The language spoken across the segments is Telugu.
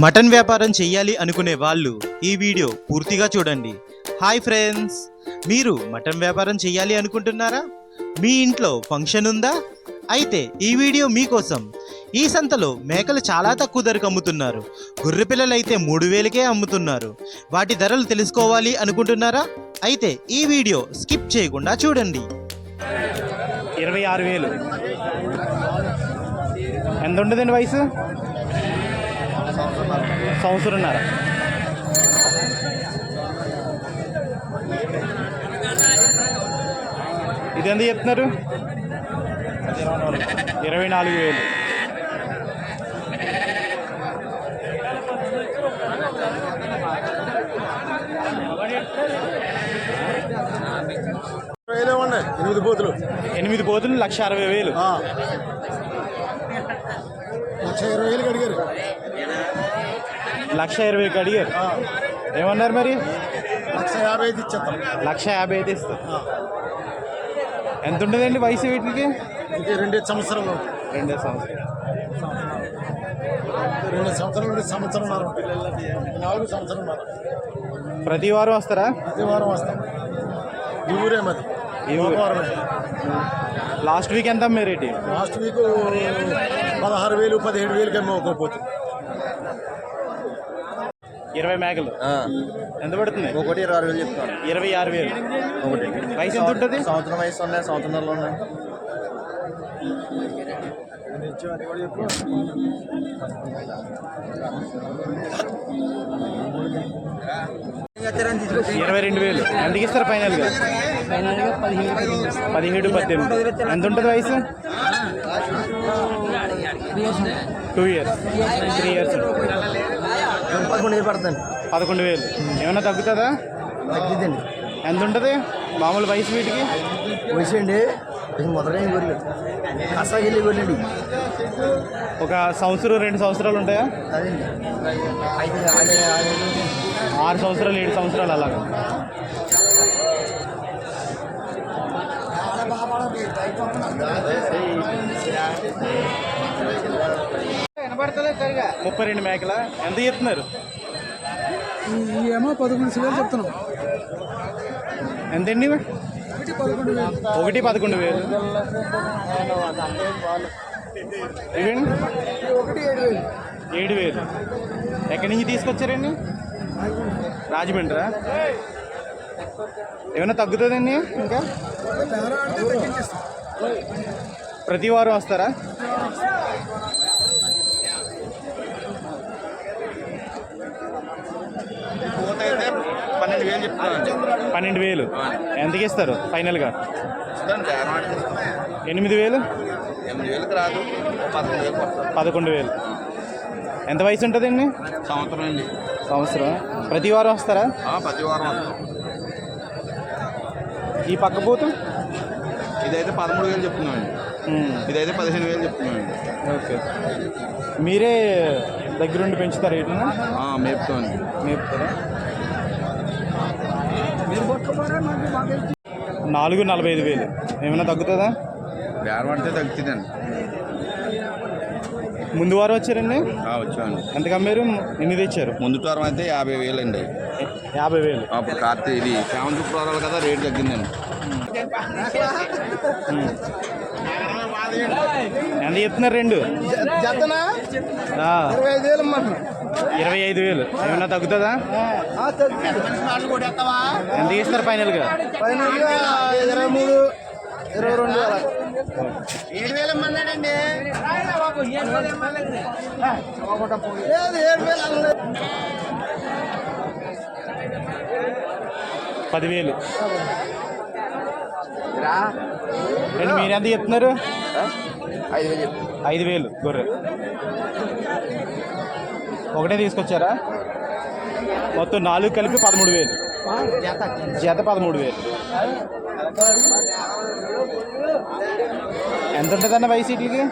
మటన్ వ్యాపారం చేయాలి అనుకునే వాళ్ళు ఈ వీడియో పూర్తిగా చూడండి. హాయ్ ఫ్రెండ్స్ మీరు మటన్ వ్యాపారం చేయాలి అనుకుంటున్నారా? మీ ఇంట్లో ఫంక్షన్ ఉందా? అయితే ఈ వీడియో మీకోసం ఈ సంతలో మేకలు చాలా తక్కువ ధరకు అమ్ముతున్నారు. గొర్రె పిల్లలు అయితే మూడు వేలకే అమ్ముతున్నారు. వాటి ధరలు తెలుసుకోవాలి అనుకుంటున్నారా? అయితే ఈ వీడియో స్కిప్ చేయకుండా చూడండి. ఇరవై ఆరు వేలు. ఎంత ఉండదండి వయసు? సంవత్సరంన్నర. ఇది ఎంత చెప్తున్నారు? ఇరవై నాలుగు వేలు. ఉన్నాయి ఎనిమిది పోతులు ఎనిమిది పోతులు లక్ష అరవై వేలు. లక్ష ఇరవై వేలు అడిగారు లక్ష ఇరవైకి అడిగారు. ఏమన్నారు మరి? లక్ష యాభై ఐదు ఇచ్చేస్తాం. లక్ష యాభై అయితే ఇస్తారు ఎంత ఉంటుందండి వయసు వీటికి? రెండు సంవత్సరాలు. రెండే సంవత్సరం రెండు సంవత్సరాలు నుండి సంవత్సరం నాలుగు. సంవత్సరం ప్రతి వారం వస్తారా? ప్రతి వారం వస్తాం. ఈ ఊరే మాది. ఈ. వారమే లాస్ట్ వీక్ ఎంత అమ్మారు రేటు లాస్ట్ వీక్ పదహారు వేలు పదిహేడు వేలకి అమ్మకపోతుంది ఇరవై మేకలు. ఎంత పడుతుంది? ఒకటి ఇరవై ఆరు వేలు చెప్తాను ఇరవై ఆరు వేలు. ఒకటి. వయసు ఎంత ఉంటుంది? సంవత్సరం వయసు ఉన్నాయి సంవత్సరంలో ఉన్నాయి. ఇరవై రెండు వేలు. ఎంతకి ఇస్తారు ఫైనల్గా పదిహేడు పద్దెనిమిది. ఎంత ఉంటుంది వయసు? టూ ఇయర్స్ త్రీ ఇయర్స్ పదకొండు వేలు పడుతుంది పదకొండు వేలు. ఏమైనా తగ్గుతుందా? తగ్గిద్దండి. ఎంత ఉంటుంది మామూలు వయసు వీటికి? వయసు అండి మొదలైన గొర్రెలు గొర్రెండి ఒక సంవత్సరం రెండు సంవత్సరాలు ఉంటాయా? అదండి. ఆరు ఆరు సంవత్సరాలు ఏడు సంవత్సరాలు అలాగా. ముప్పై రెండు మేకల? ఎంత చెప్తున్నారు? ఏమో పదకొండు వేలు చెప్తున్నాం. ఎంతండి ఒకటి పదకొండు వేలు. ఏడు వేలు. ఎక్కడి నుంచి తీసుకొచ్చారండి? రాజమండ్రా ఏమైనా తగ్గుతుందండి? ఇంకా? ప్రతి వారం వస్తారా? పన్నెండు వేలు చెప్తాను పన్నెండు వేలు. ఎంతకి ఇస్తారు? ఫైనల్గా? ఎనిమిది వేలు? ఎనిమిది వేలకు రాదు. పదకొండు వేలు పదకొండు వేలు. ఎంత వయసు ఉంటుందండి సంవత్సరం అండి. సంవత్సరం. ప్రతి వారం వస్తారా? ప్రతి వారం వస్తాం. ఈ పక్క పోతు? ఇదైతే పదమూడు వేలు చెప్తున్నామండి ఇదైతే పదిహేను వేలు చెప్తున్నామండి ఓకే. మీరే దగ్గరుండి పెంచుతారు వీటిని? మేపుతామండి మేపుతారా? నాలుగు నలభై ఐదు వేలు. ఏమైనా తగ్గుతుందా? బేరం పడితే తగ్గుతుందండి. ముందు వారం వచ్చారండి? ఆ, వచ్చామండి. ఎంతకు అమ్మారు? ఎన్ని తెచ్చారు? ముందు వారం అయితే యాభై వేలు అండి యాభై వేలు. అప్పుడు కార్తీ ఇది సెవెన్ శుక్రవారాలు కదా రేటు తగ్గిందండి. ఎంత చెప్తున్నారు రెండు? ఇరవై ఐదు వేలు అన్నమాట ఇరవై ఐదు వేలు. ఏమైనా తగ్గుతుందా? ఎంత ఇస్తారు ఫైనల్గా? ఇరవై మూడు ఇరవై రెండు వేల ఏడు. పదివేలు. మీరు ఎంత చెప్తున్నారు? ఐదు వేలు చెప్పు. ఐదు వేలు గొర్రె. ఒకటే తీసుకొచ్చారా? మొత్తం నాలుగు కలిపి పదమూడు వేలు. జత పదమూడు వేలు. ఎంత ఉంటుందన్న వయసు వీటికి?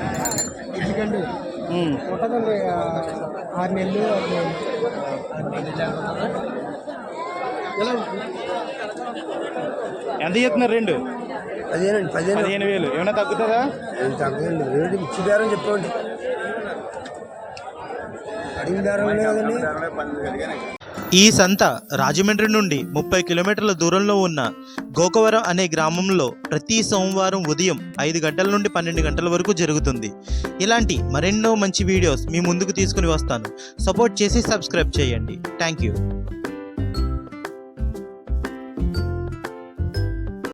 ఆరు నెలలు ఎంత చెప్తున్నారు రెండు? పదిహేను. పదిహేను వేలు. ఏమైనా తగ్గుతుందా? తగ్గండి రేటు ఇచ్చి బేరం చెప్పండి ఈ సంత రాజమండ్రి నుండి ముప్పై కిలోమీటర్ల దూరంలో ఉన్న గోకవరం అనే గ్రామంలో ప్రతి సోమవారం ఉదయం ఐదు గంటల నుండి పన్నెండు గంటల వరకు జరుగుతుంది. ఇలాంటి మరెన్నో మంచి వీడియోస్ మీ ముందుకు తీసుకుని వస్తాను. సపోర్ట్ చేసి సబ్స్క్రైబ్ చేయండి. Thank you.